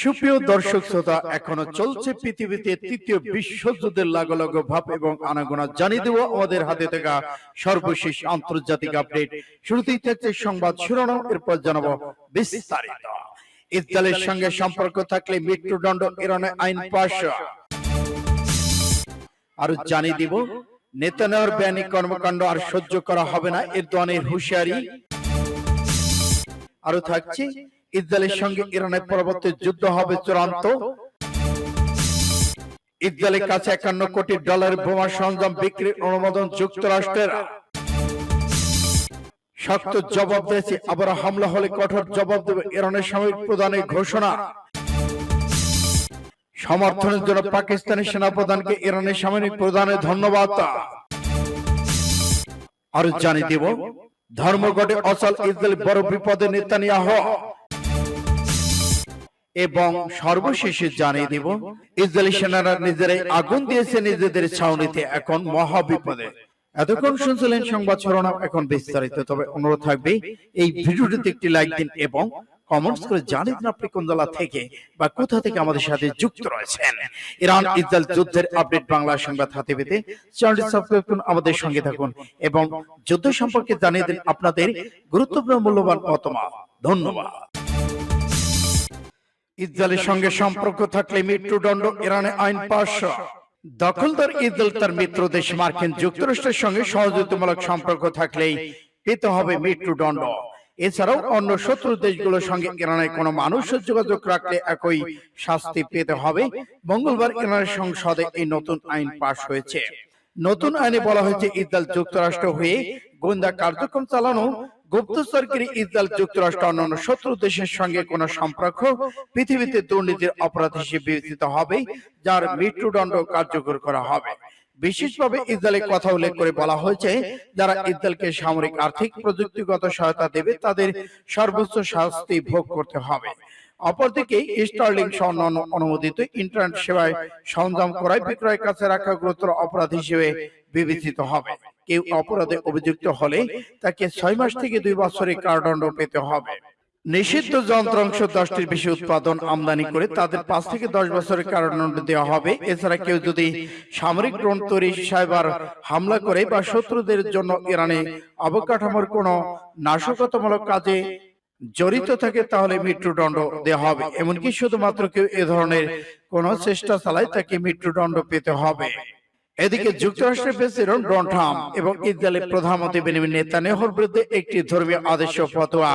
সুপ্রিয় দর্শক শ্রোতা এখনও চলছে পৃথিবীতে তৃতীয় বিশ্বযুদ্ধের লাগো ভাব এবং আনাগোনা জানিয়ে দেব আমাদের হাতে থাকা সর্বশেষ আন্তর্জাতিক আপডেট শুরুতেই থাকছে সংবাদ শিরোনাম এরপর জানাব বিস্তারিত। ইসরায়েলের সঙ্গে সম্পর্ক থাকলে মৃত্যুদণ্ড ইরানে আইন পাশ। আরও জানিয়ে দিব নেতানিয়াহুর বেআইনি কর্মকাণ্ড আর সহ্য করা হবে না এরদোয়ানের হুঁশিয়ারি। আরও থাকছে ইসরায়েলের সঙ্গে ইরানের পরবর্তী যুদ্ধ হবে চূড়ান্ত। ইসরায়েলের কাছে একান্ন কোটি ডলার বোমা সরঞ্জাম বিক্রির অনুমোদন যুক্তরাষ্ট্রের। শক্ত জবাব দিয়েছে আবার হামলা হলে কঠোর জবাব দেবে ইরানের সামরিক প্রদানের ঘোষণা। সমর্থনের জন্য পাকিস্তানি সেনাপ্রধানকে ইরানের সামরিক প্রদানের ধন্যবাদ। আরও জানিয়ে দেব ধর্মঘটে অচল ইসরায়েল বড় বিপদে নেতানিয়াহ। এবং সর্বশেষে জানিয়ে দেব, ইসরায়েলি সেনারা নিজেরাই আগুন দিয়েছে নিজেদের ছাউনিতে এখন মহা বিপদে এতক্ষণ শুনছিলেন সংবাদ শিরোনাম এখন বিস্তারিত। তবে অনুরোধ থাকবে, এই ভিডিওটিতে একটি লাইক দিন এবং কমেন্টস করে জানিয়ে দিন আপনি কোন জেলা থেকে বা কোথা থেকে আমাদের সাথে যুক্ত রয়েছেন। ইরান, ইসরায়েল যুদ্ধের আপডেট সংবাদ হাতে পেতে চ্যানেলটি সাবস্ক্রাইব করুন আমাদের সঙ্গে থাকুন এবং যুদ্ধ সম্পর্কে জানিয়ে দিন আপনাদের গুরুত্বপূর্ণ, মূল্যবান মতামত। ধন্যবাদ। ইসরায়েলের সঙ্গে সম্পর্ক থাকলে মৃত্যুদণ্ড ইরানে আইন পাশ। দখলদার ইসরায়েল তার মিত্র দেশ মার্কিন যুক্তরাষ্ট্রের সঙ্গে সহযোগিতামূলক সম্পর্ক থাকলেই পেতে হবে মৃত্যুদণ্ড। এছাড়াও অন্য শত্রু দেশগুলোর সঙ্গে ইরানের কোনো মানুষ যোগাযোগ রাখলে একই শাস্তি পেতে হবে। মঙ্গলবার ইরানের সংসদে এই নতুন আইন পাশ হয়েছে। নতুন আইনে বলা হয়েছে ইসরায়েল যুক্তরাষ্ট্র হয়ে গোয়েন্দা কার্যক্রম চালানো গুপ্তচরগিরি ইসরায়েল যুক্তরাষ্ট্র অন্যান্য শত্রু দেশের সঙ্গে কোন সম্পর্ক পৃথিবীতে দুর্নীতির অপরাধ হিসেবে বিবেচিত হবে, যার মৃত্যুদণ্ড কার্যকর করা হবে। বিশেষভাবে ইসরায়েলের কথা উল্লেখ করে বলা হয়েছে, যারা ইসরায়েলকে সামরিক আর্থিক প্রযুক্তিগত সহায়তা দেবে, তাদের সর্বোচ্চ শাস্তি ভোগ করতে হবে। অপরদিকে, স্টার্লিং সহ অন্যান্য অনুমোদিত ইন্টারনেট সেবায় সরঞ্জাম ক্রয় বিক্রয় কাছে রাখা গুরুতর অপরাধ হিসেবে বিবেচিত হবে। কেউ অপরাধে অভিযুক্ত হলে তাকে ছয় মাস থেকে দুই বছরের কারাদণ্ড পেতে হবে। নিষিদ্ধ যন্ত্রাংশ দশটির বেশি উৎপাদন আমদানি করে তাদের পাঁচ থেকে দশ বছরের কারাদণ্ড দেওয়া হবে। এছাড়া কেউ যদি সামরিক ড্রোন তৈরি সাইবার হামলা করে বা শত্রুদের জন্য ইরানে অবকাঠামোর কোনো নাশকতামূলক কাজে জড়িত থাকে, তাহলে মৃত্যুদণ্ড দেওয়া হবে। এমনকি শুধুমাত্র কেউ এ ধরনের কোন চেষ্টা চালায় তাকে মৃত্যুদণ্ড পেতে হবে। এদিকে যুক্তরাষ্ট্রের প্রেসিডেন্ট ডোনাল্ড ট্রাম্প এবং ইসরায়েলের প্রধানমন্ত্রী বেনিমিন নেতানিয়াহুর বিরুদ্ধে একটি ধর্মীয় আদেশ ফতোয়া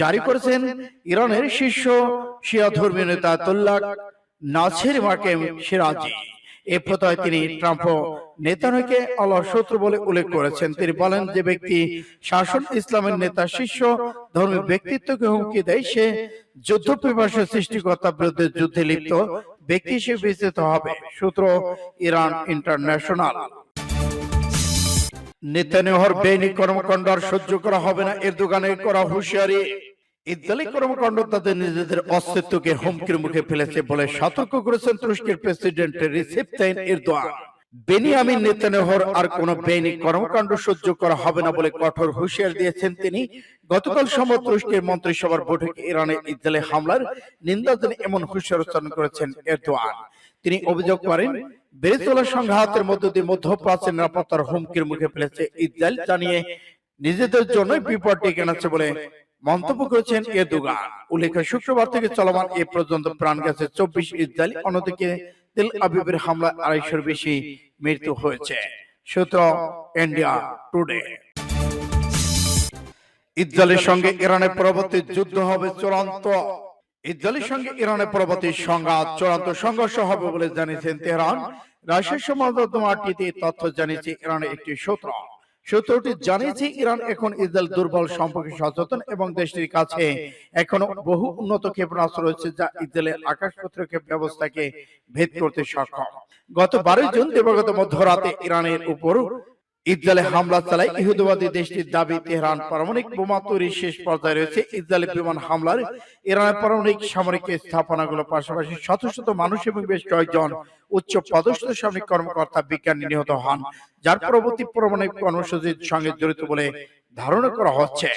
জারি করেছেন ইরানের শীর্ষ শিয়া ধর্মীয় নেতা তুল্লাক নাছির মার্কেম সিরাজি। এ ফতোয়ায় তিনি ট্রাম্প নেতানকে আল্লাহ শত্রু বলে উল্লেখ করেছেন। তিনি বলেন যে ব্যক্তি শাসন ইসলামের নেতা শীর্ষ ধর্মীয় ব্যক্তিত্বকে হুমকি দেয়। সে যুদ্ধ পিপাসা সৃষ্টিকর্তার বিরুদ্ধে যুদ্ধে লিপ্ত। ব্যক্তি হিসেবে বিবেচিত হবে সূত্র ইরান ইন্টারন্যাশনাল। নেতানিয়াহুর বেআইনি কর্মকাণ্ড আর সহ্য করা হবে না এর দোকানে করা হুঁশিয়ারি। ইসরায়েলি কর্মকাণ্ড তাদের নিজেদের অস্তিত্বকে হুমকির মুখে ফেলেছে বলে সতর্ক করেছেন তুরস্কের president Recep Tayyip Erdogan. Benjamin নেতানিয়াহুর আর কোন বেআইনি কর্মকাণ্ড সহ্য করা হবে না বলে কঠোর হুঁশিয়ার দিয়েছেন তিনি। গতকাল সময় তুরস্কের মন্ত্রিসভার বৈঠকে ইরানে ইসরায়েলে হামলার নিন্দা জানিয়ে এমন হুঁশিয়ার উচ্চারণ করেছেন এরদোয়ান। তিনি অভিযোগ করেন বেরেতোলা সংঘাতের মধ্য দিয়ে মধ্যপ্রাচ্যের নিরাপত্তার হুমকির মুখে ফেলেছে ইসরায়েল জানিয়ে নিজেদের জন্য বিপদ ডেকে আনছে বলে মন্তব্য করেছেন এরদোগান উল্লেখ্য শুক্রবার থেকে চলমান এ পর্যন্ত প্রাণ গেছে চব্বিশ ইসরায়েলি অন্যদিকে তেল আবিবের হামলায় আড়াইশোর বেশি মৃত্যু হয়েছে। সূত্র ইন্ডিয়া। টুডে ইসরায়েলের সঙ্গে ইরানের পরবর্তী যুদ্ধ হবে চূড়ান্ত। ইসরায়েলের সঙ্গে ইরানের পরবর্তী সংঘাত চূড়ান্ত সংঘর্ষ হবে বলে জানিয়েছেন তেহরান। রাশিয়ার তথ্য জানিয়েছে ইরানের একটি সূত্র। সূত্রটি জানিয়েছে ইরান এখন ইসরায়েল দুর্বল সম্পর্কে সচেতন এবং দেশটির কাছে এখনও বহু উন্নত ক্ষেপণাস্ত্র রয়েছে যা ইসরায়েলের আকাশ প্রতিরক্ষা ব্যবস্থাকে ভেদ করতে সক্ষম। গত বারোই জুন দিবাগত মধ্যরাতে ইরানের উপর ইসরায়েলে হামলা চালায় ইহুদিবাদী দেশটির দাবি, তেহরান পারমাণবিক বোমা তৈরির শেষ পর্যায়ে রয়েছে। ইসরায়েলি বিমান হামলার ইরানের পারমাণবিক সামরিক স্থাপনাগুলোর পাশাপাশি শত শত মানুষ এবং বেশ কয়েকজন উচ্চ পদস্থ সামরিক কর্মকর্তা বিজ্ঞানী নিহত হন, যার পরবর্তী পারমাণবিক কর্মসূচির সঙ্গে জড়িত বলে ধারণা করা হচ্ছে।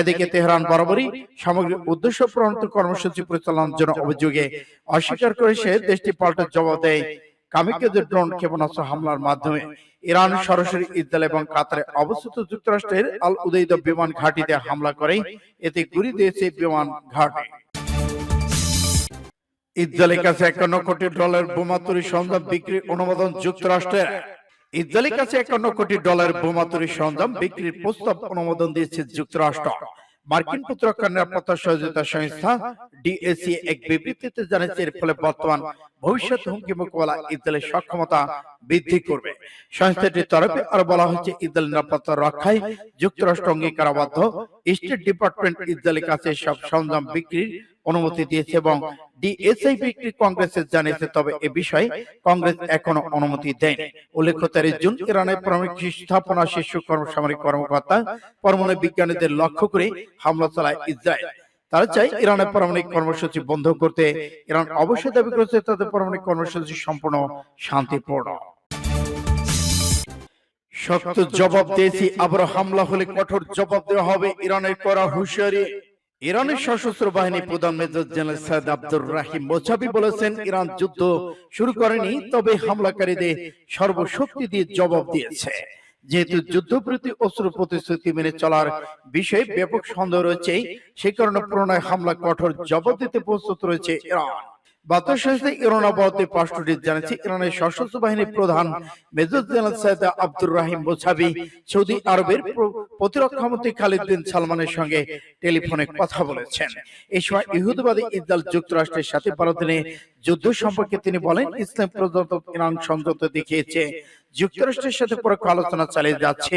এদিকে তেহরান বরাবরই সামগ্রিক উদ্দেশ্য প্রণত কর্মসূচি পরিচালনার জন্য অভিযোগে অস্বীকার করে সে দেশটি পাল্টা জবাব দেয় কামিকেদের ড্রোন ক্ষেপণাস্ত্র হামলার মাধ্যমে ইরান সরাসরি ইসরায়েল এবং কাতারে অবস্থিত যুক্তরাষ্ট্রের আল উদৈদ বিমান ঘাঁটিতে হামলা করে এতে গুলি দিয়েছে বিমান ঘাঁটি। ইসরায়েলের কাছে একান্ন কোটি ডলার বোমা তৈরি সরঞ্জাম বিক্রির অনুমোদন যুক্তরাষ্ট্রের। ইসরায়েলের কাছে একান্ন কোটি ডলার বোমা তৈরি সরঞ্জাম বিক্রির প্রস্তাব অনুমোদন দিয়েছে যুক্তরাষ্ট্র। মার্কিন প্রতিরক্ষা নিরাপত্তা সহযোগিতা সংস্থা ডিএসি এক বিবৃতিতে জানিয়েছে, এর ফলে বর্তমান ভবিষ্যৎ হুমকি মোকাবেলা ইসরায়েলের সক্ষমতা বৃদ্ধি করবে। সংস্থাটির তরফে আরও বলা হয়েছে ইসরায়েল নিরাপত্তা রক্ষায় যুক্তরাষ্ট্র অঙ্গীকারাবদ্ধ স্টেট ডিপার্টমেন্ট ইসরায়েলের কাছে সব সরঞ্জাম বিক্রির অনুমতি দিয়েছে এবং ডিএসআই বিক্রি কংগ্রেসে জানিয়েছে, তবে এ বিষয়ে কংগ্রেস এখনও অনুমতি দেয়নি। উল্লেখ্য তেইশ জুন ইরানের পারমাণবিক স্থাপনা শীর্ষ কর্মসামরিক কর্মকর্তা, পরমাণু বিজ্ঞানীদের লক্ষ্য করে হামলা চালায় ইসরায়েল। তারা চাই ইরানের পারমাণবিক কর্মসূচি বন্ধ করতে ইরান অবশ্যই দাবি করেছে, তাদের পারমাণবিক কর্মসূচি সম্পূর্ণ শান্তিপূর্ণ। শক্ত জবাব দিয়েছি আবার হামলা হলে কঠোর জবাব দেওয়া হবে। ইরানের করা হুঁশিয়ারি ইরানের সশস্ত্র বাহিনী প্রধান major general Seyed Abdur Rahim Mousavi বলেছেন ইরান যুদ্ধ শুরু করেনি তবে হামলাকারীদের সর্বশক্তি দিয়ে জবাব দিয়েছে। যেহেতু যুদ্ধবিরতি অস্ত্র প্রতিশ্রুতি মেনে চলার বিষয়ে ব্যাপক সন্দেহ রয়েছে সেই কারণে প্রণয় হামলা কঠোর জবাব দিতে প্রস্তুত রয়েছে ইরান। আরবের সালমানের সঙ্গে টেলিফোনে কথা বলেছেন। এই সময় ইহুদবাদী ইসরায়েল যুক্তরাষ্ট্রের সাথে ভারতের যুদ্ধ সম্পর্কে তিনি বলেন, ইসলাম প্রজাতন্ত্র ইরান সংযত দেখিয়েছে। যুক্তরাষ্ট্রের সাথে পরোক্ষ আলোচনা চালিয়ে যাচ্ছে।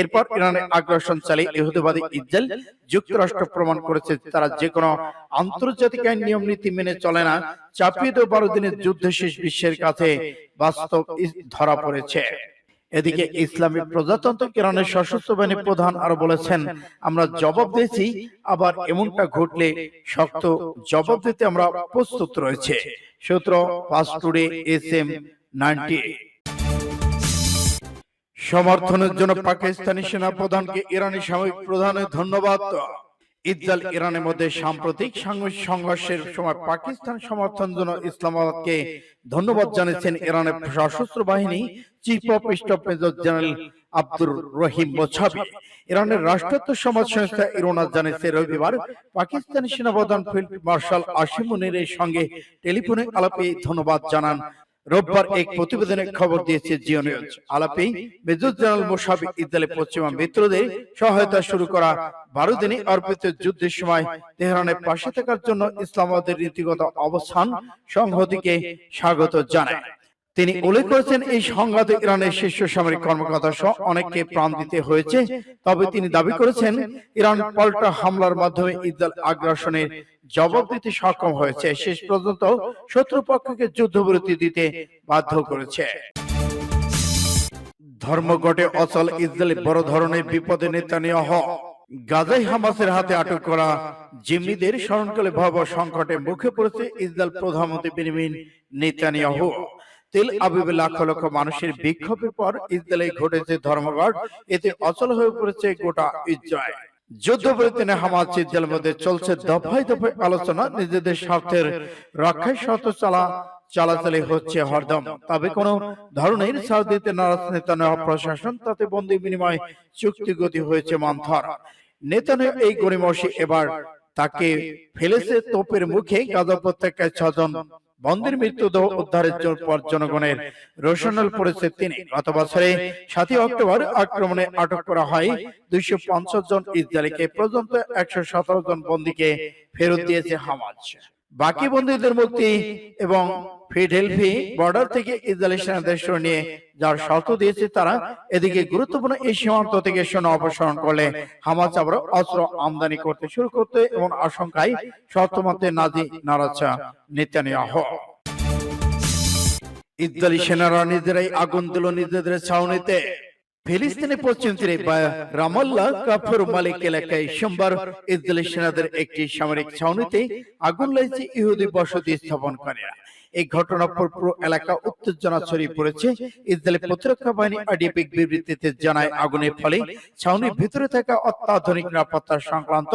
এরপর ইরানের আগ্রাসন চালিয়ে ইহুদিবাদী ইসরায়েল যুক্তরাষ্ট্র প্রমাণ করেছে তারা যে কোনো আন্তর্জাতিক আইন নিয়ম নীতি মেনে চলে না। চাপিয়ে দেওয়া বারো দিনের যুদ্ধ শেষ বিশ্বের কাছে বাস্তব ধরা পড়েছে। এদিকে ইসলামী প্রজাতন্ত্র ইরানের সশস্ত্র বাহিনী প্রধান আরও বলেছেন আমরা জবাব দিয়েছি আবার এমনটা ঘটলে শক্ত জবাব দিতে আমরা প্রস্তুত রয়েছে। সূত্র পাঁচ টুডে এস এম নাইনটি সমর্থনের জন্য পাকিস্তানি সেনা প্রধানকে ইরানি সামরিক প্রধানের ধন্যবাদ। ইসরায়েল ইরানের মধ্যে সাম্প্রতিক সংঘর্ষের সময় পাকিস্তান সমর্থনের জন্য ইসলামাবাদকে ধন্যবাদ জানিয়েছেন ইরানের সশস্ত্র বাহিনী chief of staff major general Abdur Rahim Mousavi ইরানের রাষ্ট্রায়ত্ত সমাজ সংস্থা ইরোনা জানিয়েছে রবিবার পাকিস্তানি সেনাপ্রধান ফিল্ড মার্শাল আসিম মুনিরের সঙ্গে টেলিফোনে আলাপে ধন্যবাদ জানান। রোববার এক প্রতিবেদনে খবর দিয়েছে জিও নিউজ আলাপি। মেজর জেনারেল মোশাফি ইদালে পশ্চিমা মিত্রদের সহায়তা শুরু করা বারো দিনে অর্পিত যুদ্ধের সময় তেহরানের পাশে থাকার জন্য ইসলামাবাদের নীতিগত অবস্থান সংহতিকে স্বাগত জানায়। তিনি উল্লেখ করেছেন এই সংঘাতে ইরানের শীর্ষ সামরিক কর্মকর্তা সহ অনেককে প্রাণ দিতে হয়েছে। তবে তিনি দাবি করেছেন ইরান পাল্টা হামলার মাধ্যমে ইসরায়েল আগ্রাসনের জবাব দিতে সক্ষম হয়েছে। শেষ পর্যন্ত শত্রুপক্ষকে যুদ্ধবিরতি দিতে বাধ্য করেছে। ধর্মঘটে অচল ইসরায়েল বড় ধরনের বিপদে নেতা নেতানিয়াহ গাজাই হামাসের হাতে আটক করা জিম্মিদের স্মরণকালে ভয়াবহ সংকটে মুখে পড়েছে ইসরায়েল প্রধানমন্ত্রী বেনিমিন নেতানিয়াহু তেল আবিবে লক্ষ লক্ষ মানুষের বিক্ষোভের পর ইসরায়েলে ঘটেছে ধর্মঘট এতে অচল হয়ে পড়েছে গোটা ইসরায়েল। যুদ্ধবিরতি নিয়ে হামাস ইসরায়েলের মধ্যে চলছে দফায় দফায় আলোচনা নিজেদের স্বার্থের রক্ষায় শত চালা চালাচালি হচ্ছে হরদম। তবে কোন ধরনের ছাড় দিতে নারাজ প্রশাসন তাতে বন্দি বিনিময় চুক্তি গতি হয়েছে মন্থর নেতানিয়াহু এই গরিমসি এবার তাকে ফেলেছে তোপের মুখে গাজা উপত্যকায় ছজন। বন্দির মৃত্যুদেহ উদ্ধারের পর জনগণের রোশনাল পড়েছে তিনি গত বছরে সাতই অক্টোবর আক্রমণে আটক করা হয় দুইশো পঞ্চাশ জন ইসরায়েলিকে। পর্যন্ত একশো সতেরো জন বন্দীকে ফেরত দিয়েছে হামাজ বাকি বন্দীদের মুক্তি এবং ফিডেলফি বর্ডার থেকে ইসরায়েলি সেনাদের নিয়ে যার শর্ত দিয়েছে তারা এদিকে গুরুত্বপূর্ণ এই সীমান্ত থেকে সেনা অপসারণ করলে হামাজ আবার অস্ত্র আমদানি করতে শুরু করতে এবং আশঙ্কায় শর্ত মতে নাজি নারাচা নেতানিয়াহু। ইসরায়েলি সেনারা নিজেরাই আগুন দিল নিজেদের ছাউনিতে। ফিলিস্তিনের পশ্চিম তীরে রামাল্লা কাফর মালিক এলাকায় সোমবার ইসরায়েলি সেনাদের একটি সামরিক ছাউনিতে আগুন লাগিয়েছে ইহুদি বসতি স্থাপনকারীরা এই ঘটনার পর পুরো এলাকা উত্তেজনা ছড়িয়ে পড়েছে। ইসরায়েলের প্রতিরক্ষা বাহিনী আইডিএফ বিবৃতিতে জানায়, আগুনের ফলে ছাউনির ভিতরে থাকা অত্যাধুনিক নিরাপত্তা সংক্রান্ত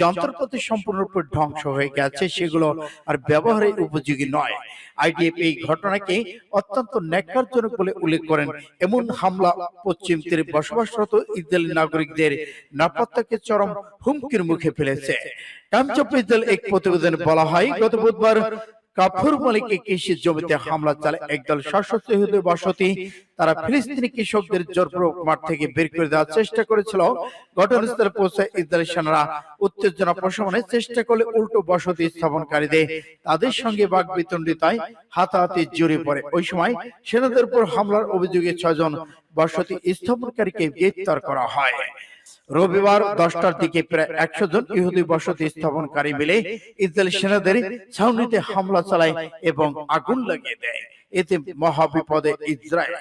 যন্ত্রপাতি সম্পূর্ণরূপে ধ্বংস হয়ে গেছে, সেগুলো আর ব্যবহারের উপযোগী নয়। আইডিএফ এই ঘটনাকে অত্যন্ত ন্যাক্কারজনক বলে উল্লেখ করেন। এমন হামলা পশ্চিম তীরে বসবাসরত ইসরায়েলি নাগরিকদের নিরাপত্তাকে চরম হুমকির মুখে ফেলেছে। টাইমস ইসরায়েল এক প্রতিবেদনে বলা হয়, গত বুধবার কাফুর মালিকে কৃষি জমিতে হামলা চালায়। একদল সশস্ত্র ইহুদি বসতি তারা ফিলিস্তিনি কৃষকদের জোরপূর্বক মাঠ থেকে বের করে দেওয়ার চেষ্টা করেছিল। ঘটনাস্থলে পৌঁছে ইসরায়েলি সেনারা উত্তেজনা প্রশমনের চেষ্টা করলে উল্টো বসতি স্থাপনকারীদের তাদের সঙ্গে বাক বিতণ্ডিতায় হাতাহাতি জড়িয়ে পড়ে। ওই সময় সেনাদের উপর হামলার অভিযোগে ছয়জন বসতি স্থাপনকারীকে গ্রেপ্তার করা হয়। রবিবার দশটার দিকে প্রায় একশো জন ইহুদি বসতি স্থাপনকারী মিলে ইসরায়েল সেনাদের ছাউনিতে হামলা চালায় এবং আগুন লাগিয়ে দেয়। এতে মহাবিপদে ইসরায়েল।